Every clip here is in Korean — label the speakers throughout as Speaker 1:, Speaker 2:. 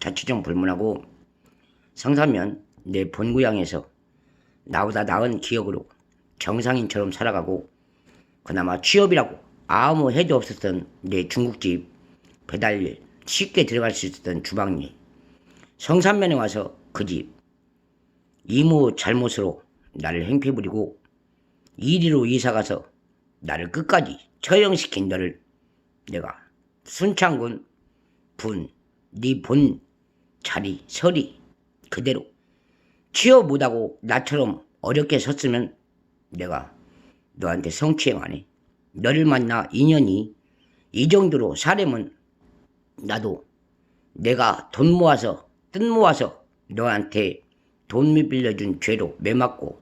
Speaker 1: 자취좀 불문하고 성사면 내 본고향에서 나보다 나은 기억으로 정상인처럼 살아가고 그나마 취업이라고 아무 해도 없었던 내 중국집 배달일 쉽게 들어갈 수 있었던 주방일 성산면에 와서 그 집 이모 잘못으로 나를 행패 부리고 이리로 이사가서 나를 끝까지 처형시킨 너를 내가 순창군 분, 네본 자리, 서리 그대로 취업 못하고 나처럼 어렵게 섰으면 내가 너한테 성추행 안 해. 너를 만나 인연이 이 정도로 사람은 나도 내가 돈 모아서 뜻 모아서 너한테 돈 빌려준 죄로 매맞고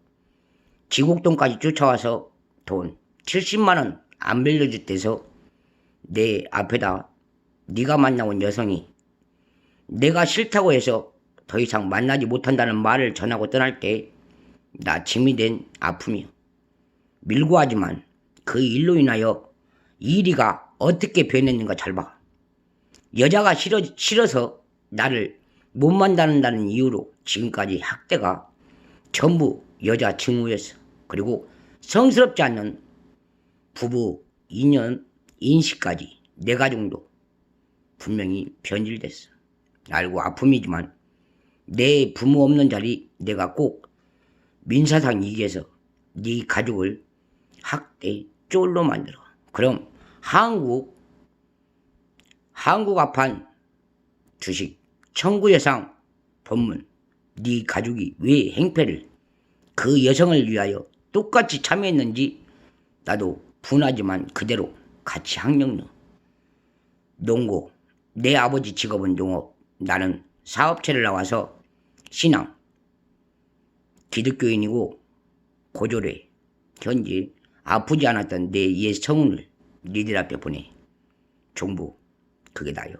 Speaker 1: 지곡동까지 쫓아와서 돈 70만 원 안 빌려줄 때서 내 앞에다 네가 만나온 여성이 내가 싫다고 해서 더 이상 만나지 못한다는 말을 전하고 떠날 때 나 짐이 된 아픔이요. 밀고 하지만 그 일로 인하여 이리가 어떻게 변했는가 잘 봐. 여자가 싫어, 싫어서 나를 못 만나는다는 이유로 지금까지 학대가 전부 여자 증오였어. 그리고 성스럽지 않는 부부 인연 인식까지 내 가정도 분명히 변질됐어. 알고 아픔이지만 내 부모 없는 자리 내가 꼭 민사상 이기해서 네 가족을 학대 쫄로 만들어. 그럼 한국 한국 앞판 주식 청구여상 법문 네 가족이 왜 행패를 그 여성을 위하여 똑같이 참여했는지 나도 분하지만 그대로 같이 학령 넣어. 농고 내 아버지 직업은 농업 나는 사업체를 나와서 신앙 기독교인이고 고졸해 현재 아프지 않았던 내옛 성운을 니들 앞에 보내. 종부 그게 나요